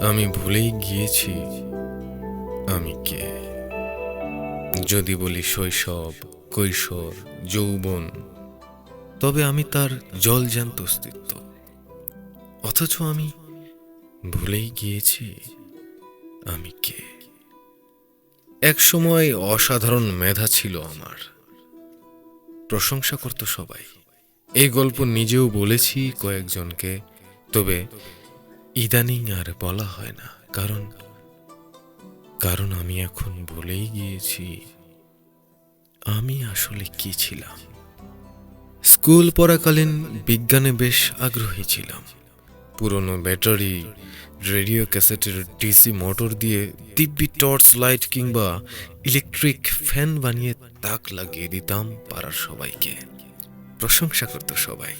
আমি ভুলেই গিয়েছি। আমি কে? যদি বলি শৈশব, কৈশোর, যৌবন, তবে আমি তার জলজ্যান্ত অস্তিত্ব। অথচ আমি ভুলেই গিয়েছি। আমি কে? এক সময় অসাধারণ মেধা ছিল আমার। প্রশংসা করত সবাই। এই গল্প নিজেও বলেছি কয়েকজনকে, তবে ইদানিং আর বলা হয় না, কারণ কারণ আমি এখন ভুলেই গিয়েছি। আমি আসলে কি ছিলাম? স্কুল পড়াকালীন বিজ্ঞানে বেশ আগ্রহী ছিলাম। পুরনো ব্যাটারি, রেডিও ক্যাসেটের ডিসি মোটর দিয়ে দিব্যি টর্চ লাইট কিংবা ইলেকট্রিক ফ্যান বানিয়ে তাক লাগিয়ে দিতাম পাড়ার সবাইকে। প্রশংসা করত সবাই।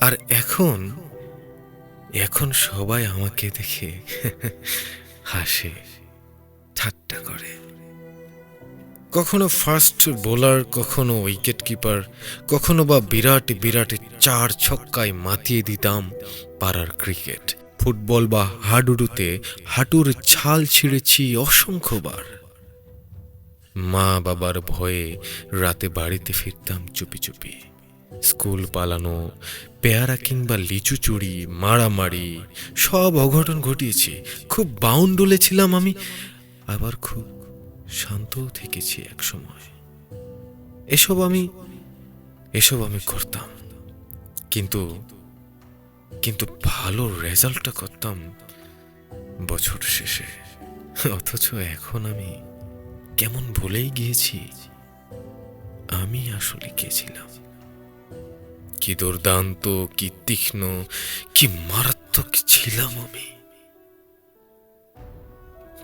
আর এখন এখন সবাই আমাকে দেখে হাসে, ঠাট্টা করে। কখনো ফার্স্ট বোলার কখনো উইকেট কিপার কখনো বা বিরাট বিরাট চার ছক্কায় মাতিয়ে দিতাম পাড়ার ক্রিকেট ফুটবল বা হাডুডুতে হাঁটুর ছাল ছিঁড়েছি অসংখ্যবার। মা বাবার ভয়ে রাতে বাড়িতে ফিরতাম চুপি চুপি। স্কুল পালানো, পেয়ারা কিংবা লিচু চুরি, মারামারি, সব অঘটন ঘটিয়েছি। খুব বাউন্ডুলে ছিলাম আমি, আবার খুব শান্তও থেকেছি একসময় এসব আমি এসব আমি করতাম। কিন্তু কিন্তু ভালো রেজাল্টটা করতাম বছর শেষে। অথচ এখন আমি কেমন ভুলেই গিয়েছি, আমি আসলে কে ছিলাম? কি দুর্দান্ত, কি তীক্ষ্ণ, কি মারাত্মক ছিলাম আমি।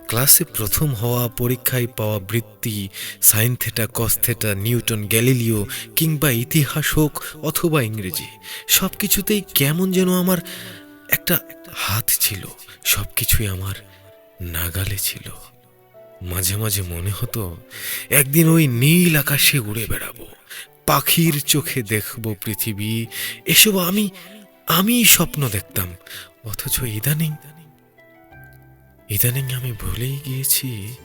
ক্লাসে প্রথম হওয়া, পরীক্ষায় পাওয়া বৃত্তি, sine theta, cos theta, Newton, Galileo কিংবা ইতিহাস হোক অথবা ইংরেজি সব কিছুতেই কেমন যেন আমার একটা হাত ছিল সব কিছুই আমার নাগালে ছিল। মাঝে মাঝে মনে হতো, একদিন ওই নীল আকাশে উড়ে বেড়াবো। পাখির চোখে দেখব পৃথিবী। এসব আমি আমি স্বপ্ন দেখতাম। অথচ ইদানিং ইদানিং আমি ভুলেই গিয়েছি।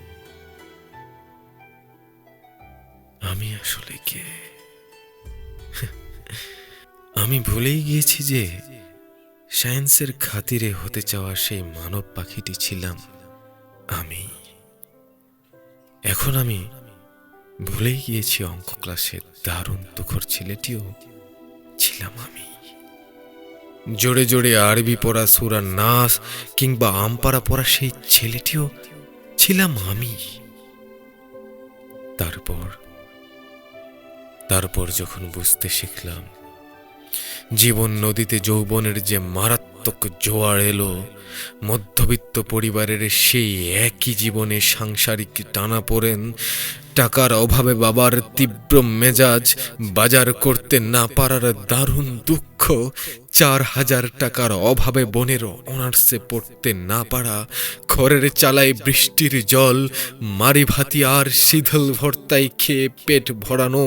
আমি আসলে কে? আমি ভুলেই গিয়েছি যে সায়েন্সের খাতিরে হতে চাওয়া সেই মানব পাখিটি ছিলাম আমি। এখন আমি ভুলেই গিয়েছি অঙ্ক ক্লাসে দারুণ তুখর ছেলেটিও ছিলাম আমি। জোরে জোরে আরবি পড়া সুরা নাস কিংবা আমপাড়া পড়া সেই ছেলেটিও ছিলাম আমি। তারপর তারপর যখন বুঝতে শিখলাম, জীবন নদীতে যৌবনের যে মারাত্মক জোয়ার এলো, মধ্যবিত্ত পরিবারের সেই একই জীবনে সাংসারিক টানা পড়েন টাকার অভাবে বাবার তীব্র মেজাজ, বাজার করতে না পারার দারুণ দুঃখ, চার হাজার টাকার অভাবে বোনের অনার্সে পড়তে না পারা খড়ের চালায় বৃষ্টির জল মারি ভাতি আর শীতল ভর্তায় খেয়ে পেট ভরানো,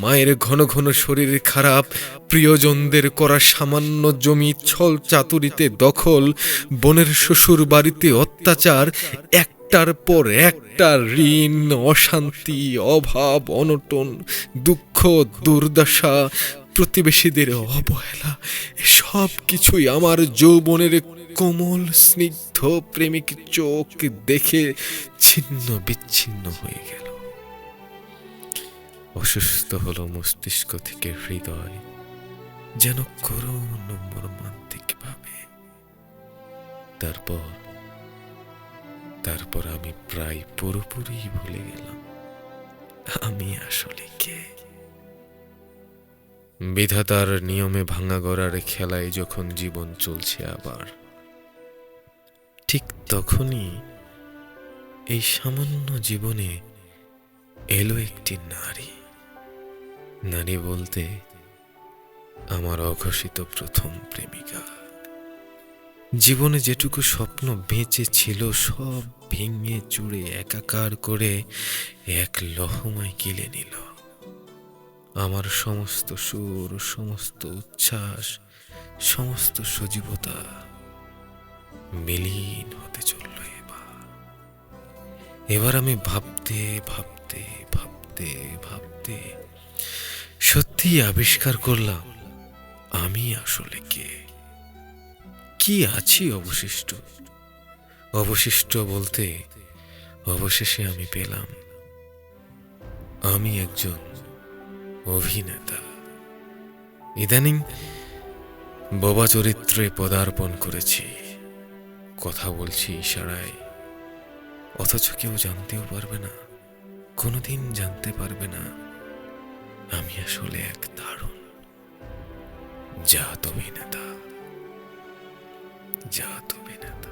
মায়ের ঘন ঘন শরীর খারাপ, প্রিয়জনদের করা সামান্য জমি ছল চাতুরিতে দখল, বোনের শ্বশুর বাড়িতে অত্যাচার একটার পর একটা ঋণ, অশান্তি, অভাব, অনটন, দুঃখ, দুর্দশা, প্রতিবেশীদের অবহেলা সব কিছুই আমার যৌবনের কোমল, স্নিগ্ধ, প্রেমিক চোখ দেখে ছিন্ন বিচ্ছিন্ন হয়ে গেল। অসুস্থ হলো মস্তিষ্ক থেকে হৃদয়, যেন করুণ মর্মান্তিক ভাবে তারপর তারপর আমি প্রায় পুরোপুরি ভুলে গেলাম। আমি আসলে কে? বিধাতার নিয়মে ভাঙা গড়ার খেলায় যখন জীবন চলছে আবার, ঠিক তখনই এই সামান্য জীবনে এলো একটি নারী। নারী বলতে আমার অঘোষিত প্রথম প্রেমিকা। জীবনে যেটুকু স্বপ্ন বেঁচে ছিল, সব ভেঙে চুড়ে একাকার করে এক লহমায় গিলে নিল। আমার সমস্ত সুর, সমস্ত উচ্ছ্বাস, সমস্ত সজীবতা বিলীন হতে চলল এবার। এবার আমি ভাবতে ভাবতে ভাবতে ভাবতে সত্যি আবিষ্কার করলাম, আমি আসলে কে? কি আছি অবশিষ্ট? অবশিষ্ট বলতে অবশেষে আমি পেলাম। আমি একজন অভিনেতা। ইদানিং বোবা চরিত্রে পদার্পণ করেছি। কথা বলছি ইশারায়। অথচ কেউ জানতেও পারবে না। কোনোদিন জানতে পারবে না আমি আসলে এক দারুণ জাত অভিনেতা। জাত অভিনেতা